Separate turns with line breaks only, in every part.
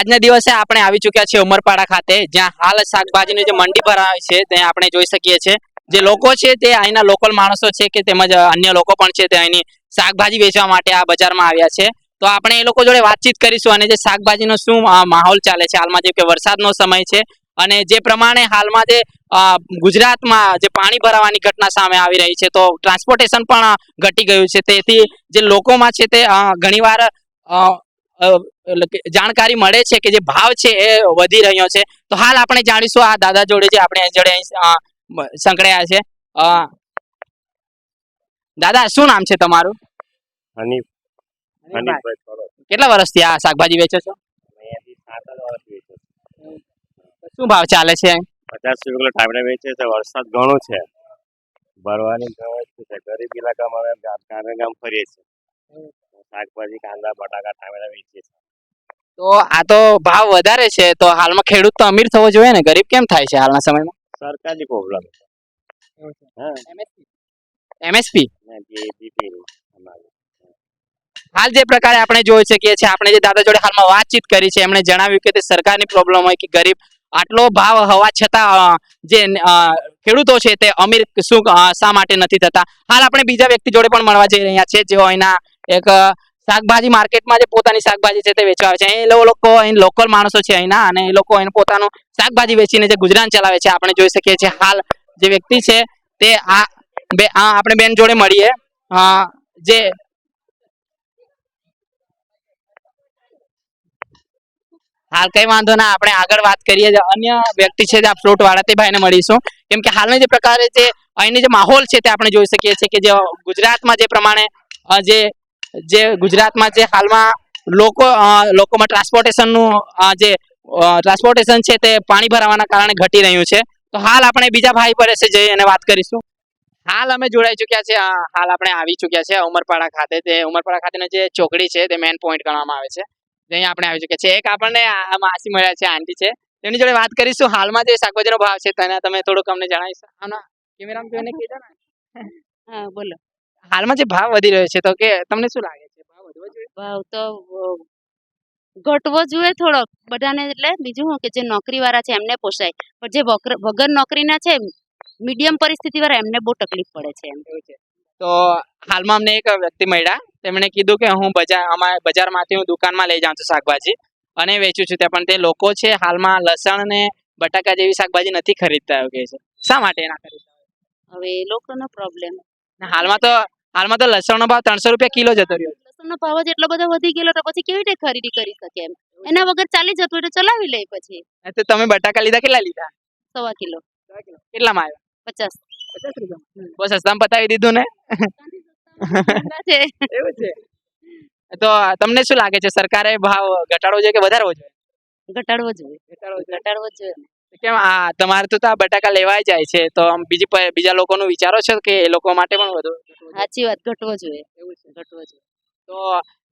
આજના દિવસે આપણે આવી ચૂક્યા છીએ ઉમરપાડા ખાતે, જ્યાં હાલ શાકભાજીની જે મંડી ભરાય છે ત્યાં આપણે જોઈ શકીએ છીએ. જે લોકો છે તે અહીંના લોકલ માણસો છે કે તેમજ અન્ય લોકો પણ છે તે અહીંની શાકભાજી વેચવા માટે આ બજારમાં આવ્યા છે. તો આપણે એ લોકો જોડે વાતચીત કરીશું અને જે શાકભાજીનો શું માહોલ ચાલે છે હાલમાં જે કે વરસાદનો સમય છે અને જે પ્રમાણે હાલમાં જે ગુજરાતમાં જે પાણી ભરાવાની ઘટના સામે આવી રહી છે, તો ટ્રાન્સપોર્ટેશન પણ ઘટી ગયું છે. તેથી જે લોકોમાં છે તે ઘણીવાર જાણકારી મળે છે કે જે ભાવ છે એ વધી રહ્યો છે. તો હાલ આપણે જાણીશું આ દાદા જોડે જે આપણે અહીં જોડે સંકળાયા છે. દાદા શું નામ છે તમારું?
હનીફ.
કેટલા વર્ષથી આ શાકભાજી વેચો છો? શું ભાવ ચાલે છે?
પચાસ રૂપિયા કિલો ટામેટા વેચે છે વરસાદ ઘણો છે. ભરવાની વ્યવસ્થિત છે ગરીબ ઇલાકામાં અમે ગામ ગામે ગામ ફરીએ છીએ. શાકભાજી કાંદા બટાકા ટામેટા વેચીએ છીએ.
તો આ તો ભાવ વધારે છે તો હાલમાં ખેડૂત તો અમીર થવો જોઈએ ને? ગરીબ કેમ થાય છે હાલના સમયમાં?
સરકારી પ્રોબ્લેમ છે.
એમએસપી? હાલ જે પ્રકારે આપણે જોઈ શકીએ છીએ આપણે જે દાદા જોડે હાલમાં વાતચીત કરી છે એમણે જણાવ્યું કે તે સરકારની પ્રોબ્લેમ હોય કે ગરીબ આટલો ભાવ હોવા છતાં જે ખેડૂતો છે તે અમીર શું શા માટે નથી થતા? હાલ આપણે બીજા વ્યક્તિ જોડે પણ મળવા જઈ રહ્યા છે જેઓ અહીંના એક શાકભાજી માર્કેટમાં જે પોતાની શાકભાજી છે તે વેચવા છે. એ લોકો અહીં લોકલ માણસો છે અહીંના અને એ લોકો અહીં પોતાનું શાકભાજી વેચીને જે ગુજરાન ચલાવે છે, આપણે જોઈ શકીએ છીએ. હાલ જે વ્યક્તિ છે તે આ બે આ આપણે બેન જોડે મળીએ. જે હાલ કઈ વાંધો ના, આપણે આગળ વાત કરીએ. અન્ય વ્યક્તિ છે, જે ફ્રૂટ વાળા, તે ભાઈને મળીશું. કેમ કે હાલના જે પ્રકારે જે અહીંની જે માહોલ છે તે આપણે જોઈ શકીએ છીએ કે જે ગુજરાતમાં જે પ્રમાણે જે જે ગુજરાતમાં જે હાલમાં લોકો લોકોમાં ટ્રાન્સપોર્ટેશનનું જે ટ્રાન્સપોર્ટેશન છે તે પાણી ભરાવાના કારણે ઘટી રહ્યું છે. તો હાલ આપણે બીજા ભાઈ પર જઈ અને વાત કરીશું. હાલ અમે જોડાઈ ચુક્યા છે હાલ આપણે આવી ચુક્યા છે ઉમરપાડા ખાતે. તે ઉમરપાડા ખાતેની જે ચોકડી છે તે મેન પોઈન્ટ ગણવામાં આવે છે. અહીં આપણે આવી ચુક્યા છે એક આપણને માસી મળ્યા છે, આંટી છે. તેમની જોડે વાત કરીશું. હાલમાં જે શાકભાજીનો ભાવ છે તેના તમે થોડુંક અમને જણાવીશો. કેમેરામાં જોઈને કીધો ને?
હા, બોલો.
હાલમાં જે ભાવ વધી રહ્યો છે તો કે તમને શું લાગે છે? ભાવ વધવો જોઈએ?
ભાવ તો ઘટવો જોઈએ થોડોક. બધાને એટલે બીજું શું કે જે નોકરી વાળા છે એમને પોસાય. પણ જે વગર નોકરીના છે મીડિયમ પરિસ્થિતિ વાળા એમને બહુ તકલીફ પડે છે એમ.
તો હાલમાં અમને એક વ્યક્તિ મળ્યા. તેમણે કીધું કે હું બજાર અમારે બજારમાંથી હું દુકાનમાં લઈ જાઉં છું શાકભાજી અને વેચું છું ત્યાં. પણ તે લોકો છે હાલમાં લસણ ને બટાકા જેવી શાકભાજી નથી ખરીદતા એવું કહે છે. શા માટે ના ખરીદતા
હવે એ લોકોનો પ્રોબ્લેમ
હાલમાં તો હાલમાં તો લસણનો ભાવ ત્રણસો રૂપિયા કિલો જતો રહ્યો
લસણનો ભાવ જ એટલો બધો વધી ગયેલો તો પછી કેવી રીતે ખરીદી કરી શકે એમ? એના વગર ચાલી જતું તો ચલાવી લે પછી.
તો તમે બટાકા લીધા કેટલા લીધા?
સવા કિલો.
કેટલામાં આવ્યા?
પચાસ.
પચાસ રૂપિયા બહુ સસ્તામાં પતાવી દીધું ને? એવું છે. તો તમને શું લાગે છે સરકારે ભાવ ઘટાડવો જોઈએ કે વધારવો જોઈએ.
ઘટાડવો જોઈએ. ઘટાડવો જોઈએ.
કેમ આ તમારે તો આ બટાકા લેવાય જાય છે તો આમ બીજી બીજા લોકોનું વિચારો છે કે એ લોકો માટે પણ વધુ
સાચી વાત ઘટવો જોઈએ. ઘટવો જોઈએ.
તો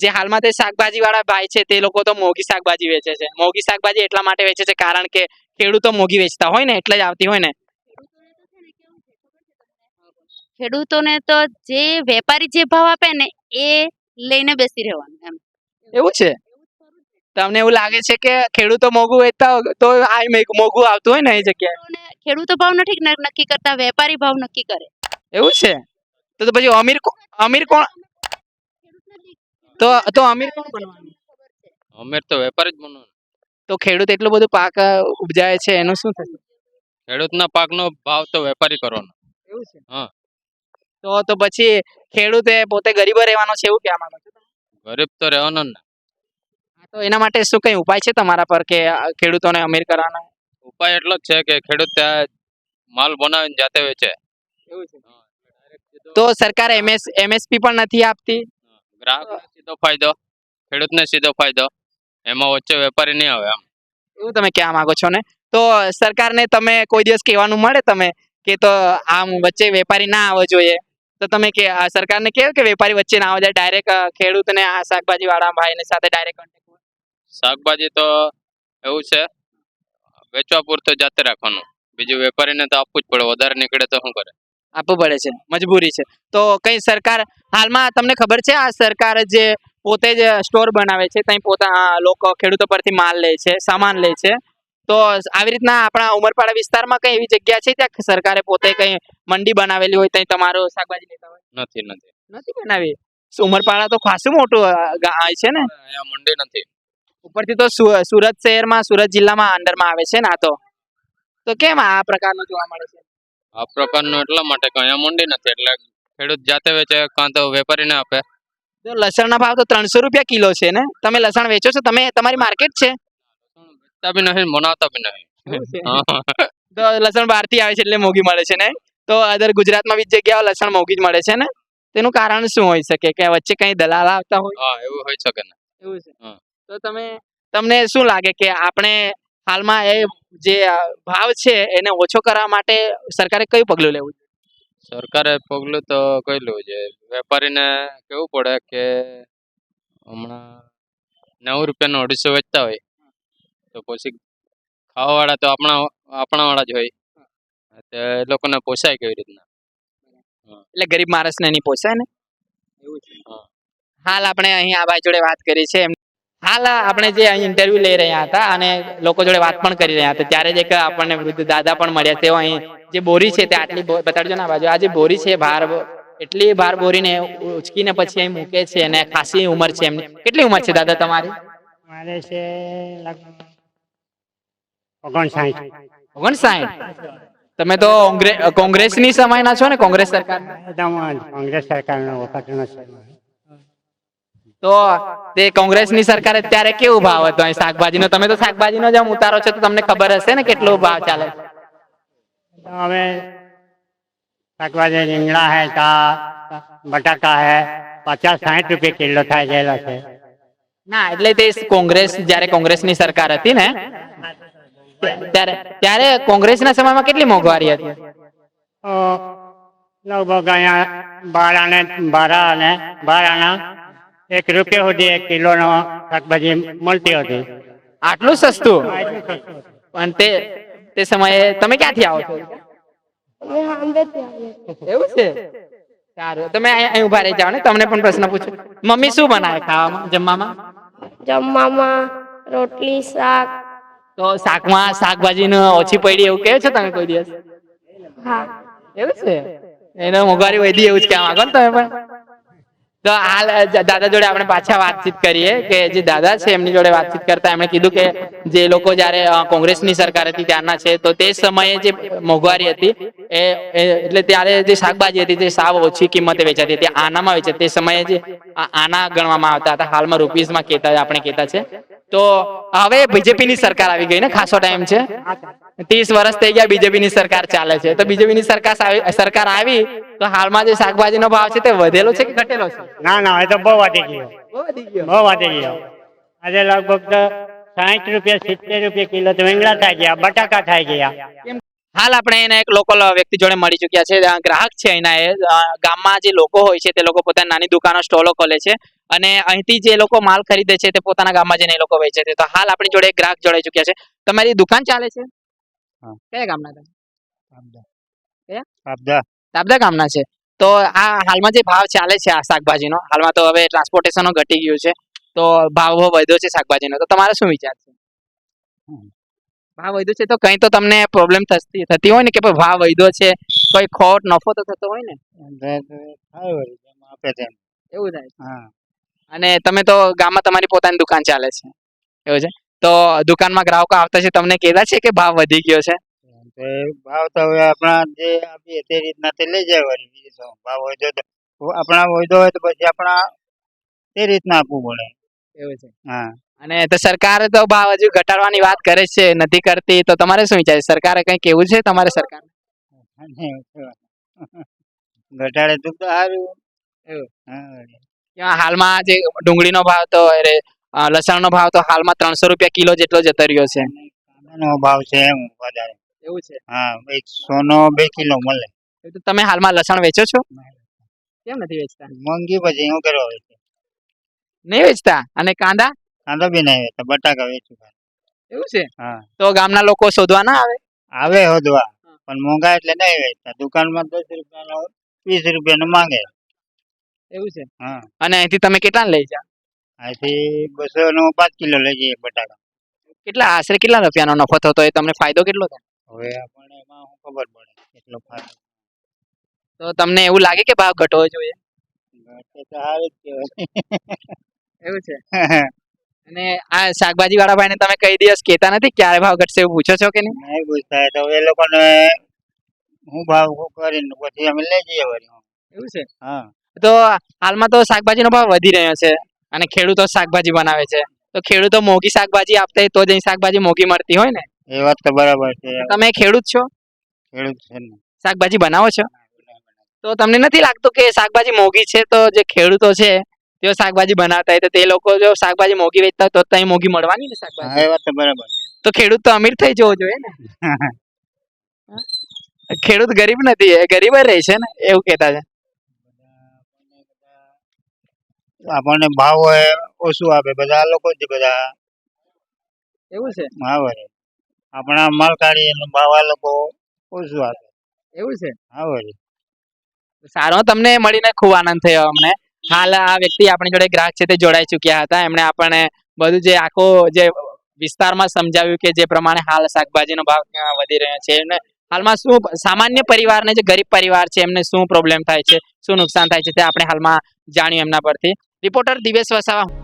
જે હાલમાં તે શાકભાજી વાળા ભાઈ છે તે લોકો તો મોંઘી શાકભાજી વેચે છે. મોંઘી શાકભાજી એટલા માટે વેચે છે કારણ કે ખેડૂતો મોંઘી વેચતા હોય ને એટલે જ આવતી હોય ને.
ખેડૂતોને તો જે વેપારી જે ભાવ આપે ને એ લઈને બેસી રહેવાનું એમ.
એવું છે? તમને એવું લાગે છે કે ખેડૂતો મોંઘું વેચતા હોય તો આ મેઘ- મોંઘું આવતું હોય ને એ જગ્યાએ.
ખેડૂતો ભાવ નથી નક્કી કરતા વેપારી ભાવ નક્કી કરે.
એવું છે? તો તો પછી અમીર અમીર કોણ? તો તો અમીર કોણ બનવાનું?
અમીર તો વેપારી જ બનવાનું.
તો ખેડૂત એટલું બધું પાક ઉપજાય છે એનું શું થશે?
ખેડૂતના પાકનો ભાવ તો વેપારી કરવાનો.
એવું છે?
હા.
તો તો પછી ખેડૂતે પોતે ગરીબ રહેવાનો છે એવું કહેવા માંગો છો
ગરીબ તો રહેવાનો ને.
તો એના માટે શું કઈ ઉપાય છે તમારા પર કે ખેડૂતોને અમીર કરવાનો?
ઉપાય એટલો જ છે કે ખેડૂત ત્યાં માલ બનાવીને જાતે વેચે.
એવું છે. તો સરકાર એમએસ એમએસપી પણ નથી આપતી?
ગ્રાહક સીધો ફાયદો ખેડૂતને સીધો ફાયદો. એમાં વચ્ચે વેપારી નહીં આવે આમ
એવું તમે કહેવા માંગો છો ને? તો સરકારને તમે કોઈ દિવસ કહેવાનું મળે તમે કે તો આમ વચ્ચે વેપારી ના આવવો જોઈએ? તો તમે કે સરકારને કહો કે વેપારી વચ્ચે ના આવે ડાયરેક્ટ ખેડૂતને આ શાકભાજી વાળા ભાઈને સાથે ડાયરેક્ટ કોન્ટેક્ટ
શાકભાજી તો એવું છે. વેચવા પૂરતો જાતે રાખવાનું. બીજું વેપારીને તો આપવું જ પડે. વધારે નીકળે તો શું કરે?
આપવું પડે છે. મજબૂરી છે. તો કઈ સરકાર હાલમાં તમને ખબર છે આ સરકાર જે પોતે જ સ્ટોર બનાવે છે ત્યાં પોતા લોકો ખેડૂતો પરથી માલ લે છે સામાન લે છે. તો આવી રીતના આપણા ઉમરપાડા વિસ્તારમાં કઈ એવી જગ્યા છે ત્યાં સરકારે પોતે કઈ મંડી બનાવેલી હોય ત્યાં તમારો શાકભાજી લેતા હોય?
નથી નથી.
નથી બનાવી. ઉમરપાડા તો ખાસું મોટું છે ને?
મંડી નથી.
ઉપરથી તો સુરત શહેરમાં સુરત જિલ્લામાં અંડરમાં આવે છે ને તો. તો કેમ આ પ્રકારનો જોવા મળે છે?
આ પ્રકારનો એટલા માટે કે અહીંયા મંડી નથી એટલે ખેડૂત જાતે વેચે કાં તો વેપારીને આપે.
જો લસણના ભાવ તો ત્રણસો રૂપિયા કિલો છે ને? તમે લસણ વેચો છો તમે તમારી માર્કેટ છે?
વેચતા બી નહીં મનાવતા બી નહીં
તો લસણ બહારથી આવે છે એટલે મોંઘી મળે છે ને? તો અધર ગુજરાતમાં બી જગ્યાઓ લસણ મોંઘી જ મળે છે ને? તેનું કારણ શું હોઈ શકે? કે વચ્ચે કઈ દલાલ આવતા હોય?
હા એવું હોઈ શકે ને.
એવું છે. તો તમે તમને શું લાગે કે આપણે હાલમાં એ જે ભાવ છે એને ઓછો કરવા માટે સરકારે કયું પગલું લેવું
સરકારે પગલું તો કઈ લેવું છે વેપારીને કેવું પડે કે હમણાં નવ રૂપિયાનો અઢીસો વેચતા હોય તો પછી ખાવાવાળા તો આપણા આપણા વાળા જ હોય. તો એ લોકોને પોસાય કેવી રીતના?
એટલે ગરીબ માણસને નહીં પોસાય ને? એવું છે હાલ આપણે અહીં આ ભાઈ જોડે વાત કરી છે. એમ- હાલ આપણે જે અહીં ઇન્ટરવ્યુ લઈ રહ્યા હતા અને લોકો જોડે વાત પણ કરી રહ્યા હતા ત્યારે જ એક આપણને વૃદ્ધ દાદા પણ મળ્યા તેઓ અહીં જે બોરી છે તે આટલી બતાડજો ના બાજુ આ જે બોરી છે ભાર એટલી ભાર બોરીને ઉચકીને પછી અહીં મૂકે છે અને ખાસી ઉંમર છે એમની કેટલી ઉંમર છે દાદા તમારી?
મારે છે ઓગણસાઠ.
ઓગણસાઠ? તમે તો કોંગ્રે- કોંગ્રેસની સમયના છો ને કોંગ્રેસ સરકાર
કોંગ્રેસ સરકારનો વખતનો છે.
તો તે કોંગ્રેસની સરકાર અત્યારે કેવું ભાવ હતો? અહીં શાકભાજીનો તમે તો શાકભાજીનો જેમ ઉતારો છો તો તમને ખબર હશે ને કેટલો ભાવ ચાલે છે?
તો હવે શાકભાજી રીંગણા હે કા બટાકા હે પચાસ સાઠ રૂપિયા કિલો થાય ગયેલા છે.
ના એટલે તે કોંગ્રેસ જ્યારે કોંગ્રેસની સરકાર હતી ને ત્યારે ત્યારે કોંગ્રેસના સમયમાં કેટલી મોંઘવારી હતી?
તો લગભગ અહીંયા બાર આને બાર આને બાર આના એક રૂપિયા સુધી એક કિલોનો શાકભાજી મળતી હતી.
આટલું સસ્તું. પણ તે તે સમયે તમે ક્યાંથી આવો છો? એવું છે? સારું. તમે અહીં ઊભા રહી જાઓ ને તમને પણ પ્રશ્ન પૂછું. મમ્મી શું બનાવે ખાવામાં જમવામાં?
જમવામાં રોટલી શાક.
તો શાકમાં શાકભાજી ઓછી પડી એવું કહે છો તમે કોઈ દિવસ?
હા.
એવું છે? એનો મોંઘવારી વધી એવું જ કહેવા માંગો ને તમે પણ. તો હાલ દાદા જોડે આપણે પાછા વાતચીત કરીએ કે જે દાદા છે, એમની જોડે વાતચીત કરતા એમણે કીધું કે જે લોકો જ્યારે કોંગ્રેસની સરકાર હતી ત્યારના છે, તો તે સમયે જે મોંઘવારી હતી, એ એટલે ત્યારે જે શાકભાજી હતી, તે સાવ ઓછી કિંમતે વેચાતી હતી. આનામાં વેચાતી તે સમયે જે આના ગણવામાં આવતા હતા. હાલમાં રૂપીઝમાં કહેતા આપણે કહેતા છે. તો હવે બીજેપી ની સરકાર આવી ગઈ ને ખાસો ટાઈમ છે. ત્રીસ વર્ષ થઈ ગયા બીજેપી ની સરકાર ચાલે છે. તો બીજેપી ની સરકાર સરકાર આવી તો હાલમાં જે શાકભાજીનો ભાવ છે તે વધેલો છે કે ઘટેલો છે?
ના ના એ તો બહુ વધી ગયો.
બહુ વધી ગયો?
બહુ વધી ગયો. આજે લગભગ સાહીઠ રૂપિયા સિત્તેર રૂપિયા કિલો તો વેંગડા થઈ ગયા બટાકા થઈ ગયા.
હાલ આપણે એને એક લોકલ વ્યક્તિ જોડે મળી ચુક્યા છે. ગ્રાહક છે એના એ. ગામમાં જે લોકો હોય છે તે લોકો પોતાની નાની દુકાનો સ્ટોલો ખોલે છે અને અહીંથી જે લોકો માલ ખરીદે છે તે પોતાના ગામમાં જઈને એ લોકો વેચે છે. તો હાલ આપણી જોડે એક ગ્રાહક જોડાઈ ચુક્યા છે. તમારી દુકાન ચાલે છે? કયા ગામના તમે? તાબદા ગામના છે. તો આ હાલમાં જે ભાવ ચાલે છે આ શાકભાજીનો હાલમાં તો હવે ટ્રાન્સપોર્ટેશન ઘટી ગયું છે. તો ભાવ વધ્યો છે શાકભાજીનો. તો તમારે શું વિચાર છે. ભાવ વધ્યો છે તો કઈ તો તમને પ્રોબ્લેમ થતી થતી હોય ને કે ભાઈ ભાવ વધ્યો છે કોઈ ખોટ નફો તો થતો હોય ને? એવું થાય?
હા.
અને તમે તો ગામમાં તમારી પોતાની દુકાન ચાલે છે. એવું છે? તો દુકાનમાં ગ્રાહકો આવતા છે તમને કહેતા છે કે ભાવ વધી ગયો છે?
ભાવ તો હવે આપણા જે આપીએ તે રીતના તે લઈ જાય વળી બીજું ભાવ હોય તો આપણા હોય હોય તો પછી આપણા તે રીતના આપવું પડે.
એવું છે.
હા.
અને તો સરકાર તો ભાવ હજુ ઘટાડવાની વાત કરે છે નથી કરતી તો તમારે શું વિચાર છે? સરકારે કઈ કેવું છે તમારે સરકાર
ઘટાડે તો સારું
એવું.
હા
હાલમાં જે ડુંગળીનો ભાવ તો અરે લસણનો ભાવ તો હાલમાં ત્રણસો રૂપિયા કિલો જેટલો જતો રહ્યો છે.
ભાવ છે એમ વધારે.
એવું છે?
હા એકસો નો બે કિલો મળે.
તો તમે હાલમાં લસણ વેચો છો? કેમ નથી વેચતા?
મોંઘી પછી શું કરવા વેચે?
નહીં વેચતા? અને કાંદા?
કાંદા બી નહીં વેચતા બટાકા વેચું
એવું છે?
હા.
તો ગામના લોકો શોધવા ના આવે?
આવે હોદવા પણ મોંઘા એટલે નહીં વેચતા. દુકાનમાં દસ રૂપિયાનો વીસ રૂપિયાનો માંગે.
એવું છે?
હા.
અને અહીંથી તમે કેટલા લઈ જા
અહીંથી બસો નો પાંચ કિલો લઈ જઈએ બટાકા.
કેટલા? આશરે કેટલા રૂપિયાનો નફો થતો એ તમને ફાયદો કેટલો થાય?
હવે આપણને એમાં શું ખબર પડે? કેટલો ફાયદો?
તો તમને એવું લાગે કે ભાવ ઘટવો જોઈએ?
ઘટે તો સારું જ કહેવાય.
એવું છે? અને આ શાકભાજી વાળા ભાઈને તમે કઈ દિવસ કેતા નથી ક્યારે ભાવ ઘટશે એવું પૂછો છો કે નહીં?
નહીં પૂછતા તો એ લોકોને હું ભાવ કરીને પછી અમે લઈ જઈએ વળી
એવું છે?
હા.
તો હાલમાં તો શાકભાજીનો ભાવ વધી રહ્યો છે અને ખેડૂતો શાકભાજી બનાવે છે. તો ખેડૂતો મોંઘી શાકભાજી આપતા તો જ શાકભાજી મોંઘી મળતી હોય ને?
એ વાત તો બરાબર છે.
તમે ખેડૂત છો?
ખેડૂત છે ને.
શાકભાજી બનાવો છો? તો તમને નથી લાગતું કે શાકભાજી મોંઘી છે તો જે ખેડૂતો છે તેઓ શાકભાજી બનાવતા હોય તો તે લોકો જો શાકભાજી મોંઘી વેચતા તો તો અહીં મોંઘી મળવાની ને શાકભાજી?
એ વાત તો બરાબર
તો ખેડૂત તો અમીર થઈ જવો જોઈએ ને? ખેડૂત ગરીબ નથી એ ગરીબ જ રહે છે ને? એવું કહેતા છે.
આપણને ભાવ હોય ઓછું આપે બધા લોકો જ બધા.
એવું છે?
હા વરે આપણા માલ કાઢી એનો ભાવ આ લોકો ઓછું આપે.
એવું છે?
હા વરે
સારો તમને મળીને ખૂબ આનંદ થયો અમને. હાલ આ વ્યક્તિ આપણી જોડે ગ્રાહક છે તે જોડાઈ ચૂક્યા હતા. એમણે આપણને બધું જે આખો જે વિસ્તારમાં સમજાવ્યું કે જે પ્રમાણે હાલ શાકભાજીનો ભાવ વધી રહ્યો છે. અને હાલમાં શું સામાન્ય પરિવારને જે ગરીબ પરિવાર છે, એમને શું પ્રોબ્લેમ થાય છે, શું નુકસાન થાય છે તે આપણે હાલમાં જાણ્યું એમના પરથી. રિપોર્ટર દિવેશ વસાવા.